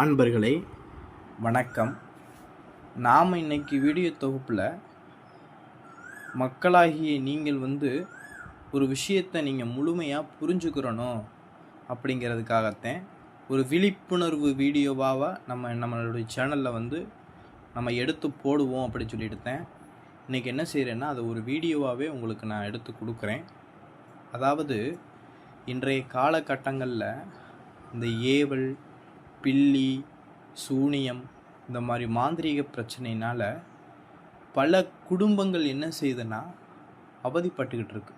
அன்பர்களே வணக்கம். நாம் இன்னைக்கு வீடியோ தொகுப்பில் மக்களாகிய நீங்கள் வந்து ஒரு விஷயத்தை நீங்கள் முழுமையாக புரிஞ்சுக்கிறணும் அப்படிங்கிறதுக்காகத்தான் ஒரு விழிப்புணர்வு வீடியோவாக நம்ம நம்மளுடைய சேனலில் வந்து நம்ம எடுத்து போடுவோம் அப்படின்னு சொல்லிட்டுத்தேன் இன்றைக்கி என்ன செய்கிறேன்னா அதை ஒரு வீடியோவாகவே உங்களுக்கு நான் எடுத்து கொடுக்குறேன். அதாவது இன்றைய காலகட்டங்களில் இந்த ஏவல் பில்லி சூனியம் இந்த மாதிரி மாந்திரீக பிரச்சனையினால் பல குடும்பங்கள் என்ன செய்யுதுன்னா அவதிப்பட்டுக்கிட்டு இருக்கு.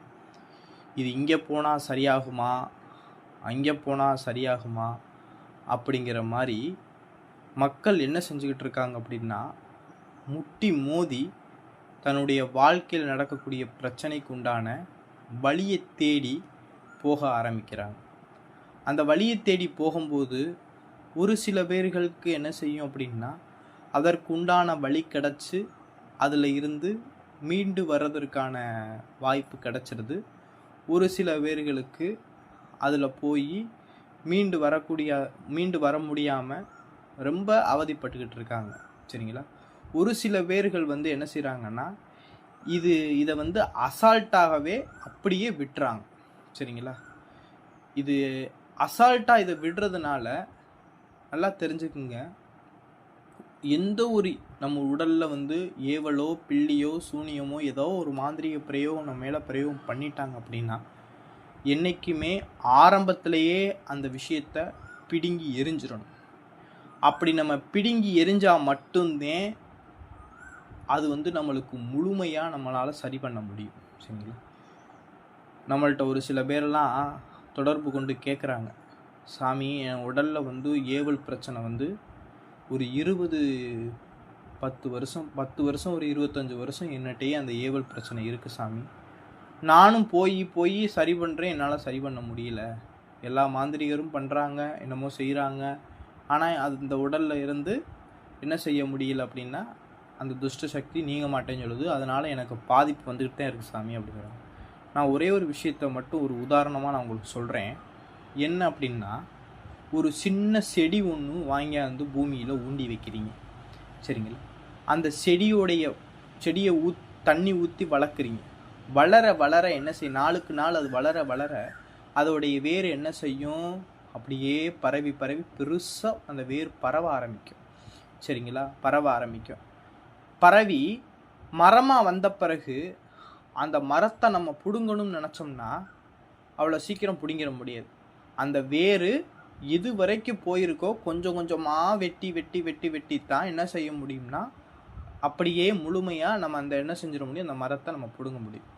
இது இங்கே போனால் சரியாகுமா? அங்கே போனால் சரியாகுமா? அப்படிங்கிற மாதிரி மக்கள் என்ன செஞ்சுக்கிட்டு இருக்காங்க அப்படின்னா முட்டி மோதி தன்னுடைய வாழ்க்கையில் நடக்கக்கூடிய பிரச்சனைக்கு உண்டான வழியை தேடி போக ஆரம்பிக்கிறாங்க. அந்த வழியை தேடி போகும்போது ஒரு சில பேர்களுக்கு என்ன செய்யும் அப்படின்னா அதற்குண்டான வழி கிடச்சி அதில் இருந்து மீண்டு வர்றதற்கான வாய்ப்பு கிடச்சிருது. ஒரு சில பேர்களுக்கு அதில் போய் மீண்டு வரக்கூடிய மீண்டு வர முடியாமல் ரொம்ப அவதிப்பட்டுக்கிட்டு இருக்காங்க. சரிங்களா? ஒரு சில பேர்கள் வந்து என்ன செய்கிறாங்கன்னா இது இதை வந்து அசால்ட்டாகவே அப்படியே விட்டுறாங்க. சரிங்களா? இது அசால்ட்டாக இதை விடுறதுனால நல்லா தெரிஞ்சுக்குங்க. எந்த ஒரு நம்ம உடலில் வந்து ஏவலோ பில்லியோ சூனியமோ ஏதோ ஒரு மாந்திரிக பிரயோகம் நம்ம மேலே பிரயோகம் பண்ணிட்டாங்க அப்படின்னா என்றைக்குமே ஆரம்பத்திலேயே அந்த விஷயத்த பிடுங்கி எரிஞ்சிடணும் அப்படி நம்ம பிடுங்கி எரிஞ்சால் மட்டும்தான் அது வந்து நம்மளுக்கு முழுமையாக நம்மளால் சரி பண்ண முடியும். சரிங்களா? நம்மள்ட்ட ஒரு சில பேரெல்லாம் தொடர்பு கொண்டு கேட்குறாங்க சாமி என் உடலில் வந்து ஏவல் பிரச்சனை வந்து ஒரு இருபது பத்து வருஷம் பத்து வருஷம் ஒரு இருபத்தஞ்சி வருஷம் என்னட்டையே அந்த ஏவல் பிரச்சனை இருக்குது சாமி. நானும் போய் போய் சரி பண்ணுறேன் என்னால் சரி பண்ண முடியல. எல்லா மாந்திரிகரும் பண்ணுறாங்க என்னமோ செய்கிறாங்க ஆனால் அது இந்த உடலில் இருந்து என்ன செய்ய முடியல அப்படின்னா அந்த துஷ்ட சக்தி நீங்க மாட்டேன்னு சொல்லுது. அதனால் எனக்கு பாதிப்பு வந்துக்கிட்டு தான் இருக்குது சாமி அப்படிங்கிறாங்க. நான் ஒரே ஒரு விஷயத்த மட்டும் ஒரு உதாரணமாக நான் உங்களுக்கு சொல்கிறேன் என்ன அப்படின்னா ஒரு சின்ன செடி ஒன்று வாங்கியாந்து பூமியில் ஊண்டி வைக்கிறீங்க. சரிங்களா? அந்த செடியோடைய செடியை ஊத் தண்ணி ஊற்றி வளர்க்குறீங்க. வளர வளர என்ன செய்யும் நாளுக்கு நாள் அது வளர வளர அதோடைய வேர் என்ன செய்யும்? அப்படியே பரவி பரவி பெருசாக அந்த வேர் பரவ ஆரம்பிக்கும். சரிங்களா? பரவ ஆரம்பிக்கும். பரவி மரமாக வந்த பிறகு அந்த மரத்தை நம்ம பிடுங்கணும்னு நினச்சோம்னா அவ்வளோ சீக்கிரம் பிடுங்கிட முடியாது. அந்த வேர் எது வரைக்கும் போயிருக்கோ கொஞ்சம் கொஞ்சமாக வெட்டி வெட்டி வெட்டி வெட்டி தான் என்ன செய்ய முடியும்னா அப்படியே முழுமையாக நம்ம அந்த என்ன செஞ்சிட முடியும்? அந்த மரத்தை நம்ம பிடுங்க முடியும்.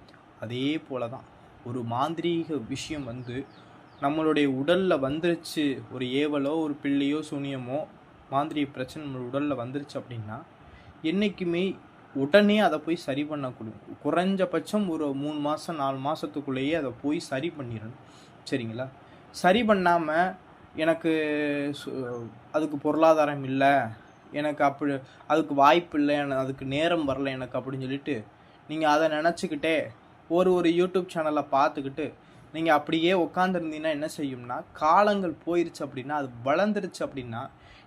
அதே போல தான் ஒரு மாந்திரீக விஷயம் வந்து நம்மளுடைய உடலில் வந்துருச்சு ஒரு ஏவலோ ஒரு பிள்ளையோ சூனியமோ மாந்திரீக பிரச்சனை நம்ம உடலில் வந்துருச்சு அப்படின்னா என்றைக்குமே உடனே அதை போய் சரி பண்ணக்கூடும். குறைஞ்சபட்சம் ஒரு மூணு மாதம் நாலு மாதத்துக்குள்ளேயே அதை போய் சரி பண்ணிடணும். சரிங்களா? சரி பண்ணாமல் எனக்கு அதுக்கு பொருளாதாரம் இல்லை எனக்கு அப்படி அதுக்கு வாய்ப்பு இல்லை எனக்கு அதுக்கு நேரம் வரல எனக்கு அப்படின்னு சொல்லிட்டு நீங்கள் அதை நினச்சிக்கிட்டே ஒரு ஒரு யூடியூப் சேனலை பார்த்துக்கிட்டு நீங்கள் அப்படியே உட்காந்துருந்தீங்கன்னா என்ன செய்யும்னா காலங்கள் போயிருச்சு அப்படின்னா அது வளர்ந்துருச்சு அப்படின்னா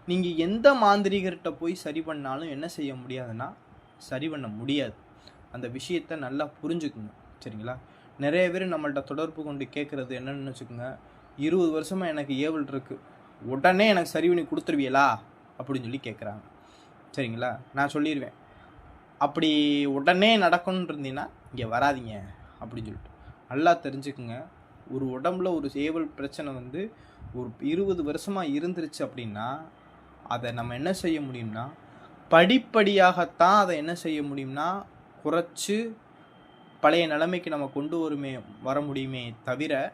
நீங்கள் எந்த மாந்திரிகர்கிட்ட போய் சரி பண்ணாலும் என்ன செய்ய முடியாதுன்னா சரி பண்ண முடியாது. அந்த விஷயத்தை நல்லா புரிஞ்சுக்குங்க. சரிங்களா? நிறைய பேர் நம்மள்ட்ட தொடர்பு கொண்டு கேட்குறது என்னென்னு வச்சுக்கோங்க. இருபது வருஷமாக எனக்கு ஏவல் இருக்குது உடனே எனக்கு சரி பண்ணி கொடுத்துருவியலா? அப்படின்னு சொல்லி கேட்குறாங்க சரிங்களா? நான் சொல்லிடுவேன் அப்படி உடனே நடக்கணும்னு இருந்தீங்கன்னா இங்கே வராதிங்க அப்படின்னு சொல்லிட்டு. நல்லா தெரிஞ்சுக்குங்க. ஒரு உடம்புல ஒரு ஏவல் பிரச்சனை வந்து ஒரு இருபது வருஷமாக இருந்துருச்சு அப்படின்னா அதை நம்ம என்ன செய்ய முடியும்னா படிப்படியாகத்தான் அதை என்ன செய்ய முடியும்னா குறைச்சி பழைய நிலைமைக்கு நம்ம கொண்டு வருமே வர முடியுமே தவிர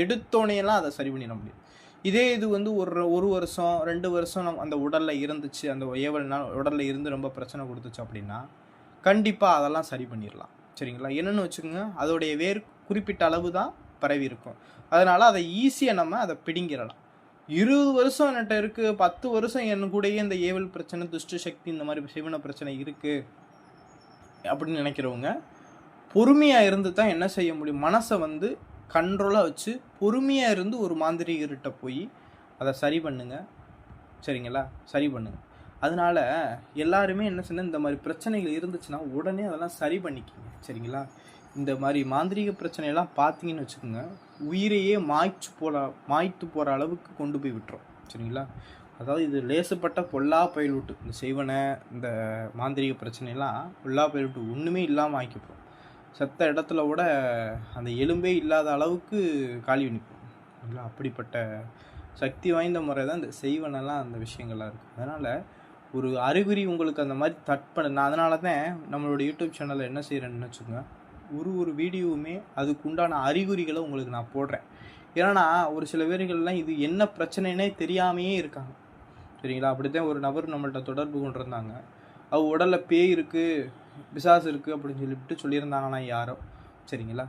எடுத்தோடனேலாம் அதை சரி பண்ணிட முடியும். இதே இது வந்து ஒரு ஒரு வருஷம் ரெண்டு வருஷம் நம்ம அந்த உடலில் இருந்துச்சு அந்த ஏவல் நாள் உடலில் இருந்து ரொம்ப பிரச்சனை கொடுத்துச்சு அப்படின்னா கண்டிப்பாக அதெல்லாம் சரி பண்ணிடலாம். சரிங்களா? என்னென்னு வச்சுக்கோங்க அதோடைய வேர் குறிப்பிட்ட அளவு தான் பரவி இருக்கும். அதனால் அதை ஈஸியாக நம்ம அதை பிடிங்கிடலாம். இருபது வருஷம் என்கிட்ட இருக்குது பத்து வருஷம் என் கூடயே இந்த ஏவல் பிரச்சனை துஷ்ட சக்தி இந்த மாதிரி சிவன பிரச்சனை இருக்குது அப்படின்னு நினைக்கிறவங்க பொறுமையாக இருந்து தான் என்ன செய்ய முடியும்? மனசை வந்து கண்ட்ரோலாக வச்சு பொறுமையாக இருந்து ஒரு மாந்திரிகர்கிட்ட போய் அதை சரி பண்ணுங்க. சரிங்களா? சரி பண்ணுங்க. அதனால எல்லாருமே என்ன சொன்ன இந்த மாதிரி பிரச்சனைகள் இருந்துச்சுன்னா உடனே அதெல்லாம் சரி பண்ணிக்கிங்க. சரிங்களா? இந்த மாதிரி மாந்திரீக பிரச்சனையெல்லாம் பார்த்தீங்கன்னு வச்சுக்கோங்க உயிரையே மாய்ச்சு போற மாய்த்து போகிற அளவுக்கு கொண்டு போய் விட்டுரும். சரிங்களா? அதாவது இது லேசுப்பட்ட பொல்லா பயிலுட்டு இந்த செய்வனை இந்த மாந்திரிக பிரச்சனையெல்லாம் பொல்லா பயிலுட்டு ஒன்றுமே இல்லாமல் ஆக்கிப்போம் செத்த இடத்துல கூட அந்த எலும்பே இல்லாத அளவுக்கு காலி நிற்போம் இல்லை அப்படிப்பட்ட சக்தி வாய்ந்த முறை தான் இந்த செய்வனெல்லாம் அந்த விஷயங்கள்லாம் இருக்குது அதனால் ஒரு அறிகுறி உங்களுக்கு அந்த மாதிரி தட்பண நான் அதனால தான் நம்மளோட யூடியூப் சேனலில் என்ன செய்கிறேன்னு வச்சுக்கோங்க. ஒரு ஒரு வீடியோவுமே அதுக்கு உண்டான அறிகுறிகளை உங்களுக்கு நான் போடுறேன். ஏன்னா ஒரு சில பேர்கள்லாம் இது என்ன பிரச்சனைனே தெரியாமையே இருக்காங்க. சரிங்களா? அப்படித்தான் ஒரு நபர் நம்மள்கிட்ட தொடர்பு கொண்டிருந்தாங்க. அவள் உடலில் பேய் இருக்குது பிசாசு இருக்குது அப்படின்னு சொல்லிவிட்டு சொல்லியிருந்தாங்கன்னா யாரோ? சரிங்களா?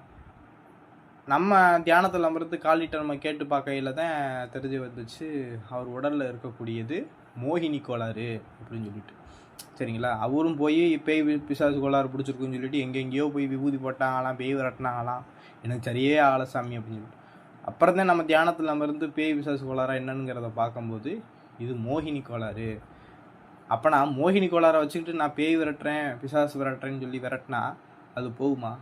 நம்ம தியானத்தில் அமர்ந்து காலிட்ட நம்ம கேட்டு பார்க்கையில் தான் தெரிஞ்சு வந்துச்சு. அவர் உடலில் இருக்கக்கூடியது மோகினி கோளாறு அப்படின்னு சொல்லிட்டு. சரிங்களா? அவரும் போய் பேய் பிசாசு கோளாறு பிடிச்சிருக்குன்னு சொல்லிட்டு எங்கெங்கேயோ போய் விபூதி போட்டாங்களாம் பேய் விரட்டினாங்களாம். எனக்கு சரியே ஆள சாமி அப்படின்னு சொல்லிட்டு. அப்புறம் தான் நம்ம தியானத்தில் அமர்ந்து பேய் பிசாசு கோளாறா என்னங்கிறத பார்க்கும்போது இது மோகினி கோளாறு அப்போ நான் மோகினி கோளாறை வச்சுக்கிட்டு நான் பேய் விரட்டுறேன் பிசாசு விரட்டுறேன்னு சொல்லி விரட்டினா அது போகுமா?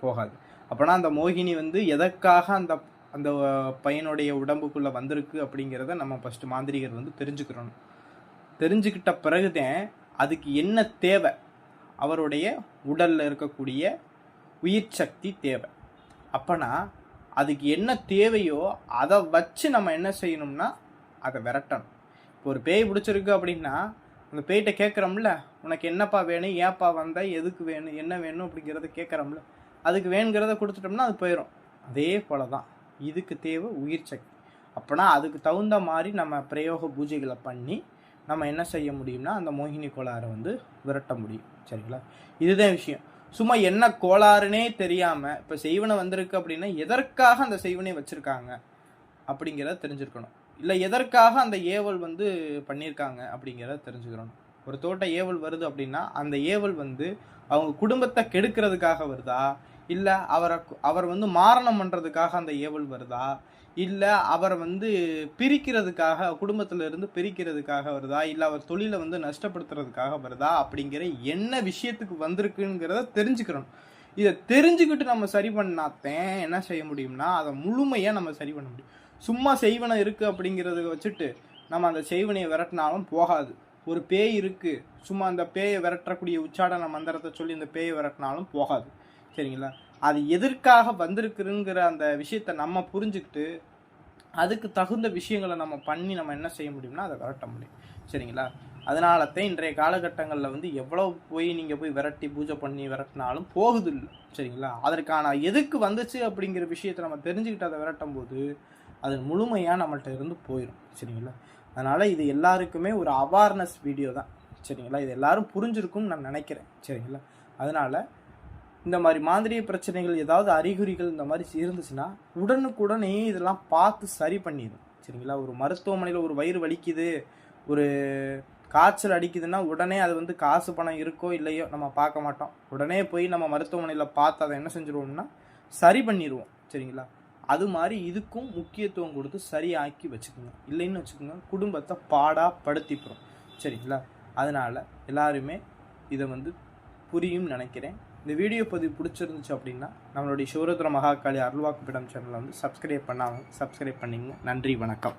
போகாது. அப்போனா அந்த மோகினி வந்து எதற்காக அந்த அந்த பையனுடைய உடம்புக்குள்ளே வந்திருக்கு அப்படிங்கிறத நம்ம ஃபஸ்ட்டு மாந்திரிகர் வந்து தெரிஞ்சுக்கிறணும். தெரிஞ்சுக்கிட்ட பிறகுதான் அதுக்கு என்ன தேவை? அவருடைய உடலில் இருக்கக்கூடிய உயிர் சக்தி தேவை. அப்போனா அதுக்கு என்ன தேவையோ அதை வச்சு நம்ம என்ன செய்யணும்னா அதை விரட்டணும். இப்போ ஒரு பேய் பிடிச்சிருக்கு அப்படின்னா அந்த பேய்கிட்ட கேட்குறோம்ல உனக்கு என்னப்பா வேணும் ஏப்பா வந்த எதுக்கு வேணும் என்ன வேணும் அப்படிங்கிறத கேட்குறோம்ல அதுக்கு வேணுங்கிறத கொடுத்துட்டோம்னா அது போயிடும் அதே போல தான் இதுக்கு தேவை உயிர் சக்தி. அப்போனா அதுக்கு தகுந்த மாதிரி நம்ம பிரயோக பூஜைகளை பண்ணி நம்ம என்ன செய்ய முடியும்னா அந்த மோகினி கோளாறை வந்து விரட்ட முடியும். சரிங்களா? இதுதான் விஷயம். சும்மா என்ன கோளாறுனே தெரியாமல் இப்போ செய்வனை வந்திருக்கு அப்படின்னா எதற்காக அந்த செய்வனை வச்சுருக்காங்க அப்படிங்கிறத தெரிஞ்சிருக்கணும். இல்லை எதற்காக அந்த ஏவல் வந்து பண்ணியிருக்காங்க அப்படிங்கிறத தெரிஞ்சுக்கிறணும் ஒரு தோட்ட ஏவல் வருது அப்படின்னா அந்த ஏவல் வந்து அவங்க குடும்பத்தை கெடுக்கிறதுக்காக வருதா? இல்லை அவரை அவர் வந்து மாரணம் பண்ணுறதுக்காக அந்த ஏவல் வருதா? இல்லை அவரை வந்து பிரிக்கிறதுக்காக குடும்பத்தில் இருந்து பிரிக்கிறதுக்காக வருதா? இல்லை அவர் தொழிலை வந்து நஷ்டப்படுத்துறதுக்காக வருதா? அப்படிங்கிற என்ன விஷயத்துக்கு வந்திருக்குங்கிறத தெரிஞ்சுக்கிறோம். இதை தெரிஞ்சுக்கிட்டு நம்ம சரி பண்ணாத்தேன் என்ன செய்ய முடியும்னா அதை முழுமையாக நம்ம சரி பண்ண முடியும். சும்மா செய்வனை இருக்குது அப்படிங்கிறத வச்சுட்டு நம்ம அந்த செய்வனையை விரட்டினாலும் போகாது. ஒரு பேய் இருக்குது சும்மா அந்த பேயை விரட்டக்கூடிய உச்சாடன மந்திரத்தை சொல்லி இந்த பேயை விரட்டினாலும் போகாது. சரிங்களா? அது எதற்காக வந்திருக்குங்கிற அந்த விஷயத்த நம்ம புரிஞ்சுக்கிட்டு அதுக்கு தகுந்த விஷயங்களை நம்ம பண்ணி நம்ம என்ன செய்ய முடியும்னா அதை விரட்ட முடியும். சரிங்களா? அதனால தான் இன்றைய காலகட்டங்களில் வந்து எவ்வளோ போய் நீங்கள் போய் விரட்டி பூஜை பண்ணி விரட்டினாலும் போகுது இல்லை சரிங்களா? அதற்கான எதுக்கு வந்துச்சு அப்படிங்கிற விஷயத்தை நம்ம தெரிஞ்சுக்கிட்டு அதை விரட்டும் போது அது முழுமையாக நம்மள்ட்ட இருந்து போயிடும் சரிங்களா? அதனால் இது எல்லாருக்குமே ஒரு அவேர்னஸ் வீடியோ தான் சரிங்களா? இது எல்லாரும் புரிஞ்சிருக்கும்னு நான் நினைக்கிறேன் சரிங்களா? அதனால் இந்த மாதிரி மாந்திரிய பிரச்சனைகள் ஏதாவது அறிகுறிகள் இந்த மாதிரி இருந்துச்சுன்னா உடனுக்குடனே இதெல்லாம் பார்த்து சரி பண்ணிடும் சரிங்களா? ஒரு மருத்துவமனையில் ஒரு வயிறு வலிக்குது ஒரு காய்ச்சல் அடிக்குதுன்னா உடனே அது வந்து காசு பணம் இருக்கோ இல்லையோ நம்ம பார்க்க மாட்டோம். உடனே போய் நம்ம மருத்துவமனையில் பார்த்து அதை என்ன செஞ்சுருவோம்னா சரி பண்ணிடுவோம் சரிங்களா? அது மாதிரி இதுக்கும் முக்கியத்துவம் கொடுத்து சரியாக்கி வச்சுக்கோங்க. இல்லைன்னு வச்சுக்கோங்க குடும்பத்தை பாடாக படுத்திப்புறோம் சரிங்களா? அதனால் எல்லாருமே இதை வந்து புரியும் நினைக்கிறேன். இந்த வீடியோ பதிவு பிடிச்சிருந்துச்சு அப்படின்னா நம்மளுடைய சிவருத்ர மகாகாளி அருள்வாக்கு பீடம் சேனலை வந்து சப்ஸ்கிரைப் பண்ணாமல் சப்ஸ்கிரைப் பண்ணிங்க நன்றி வணக்கம்.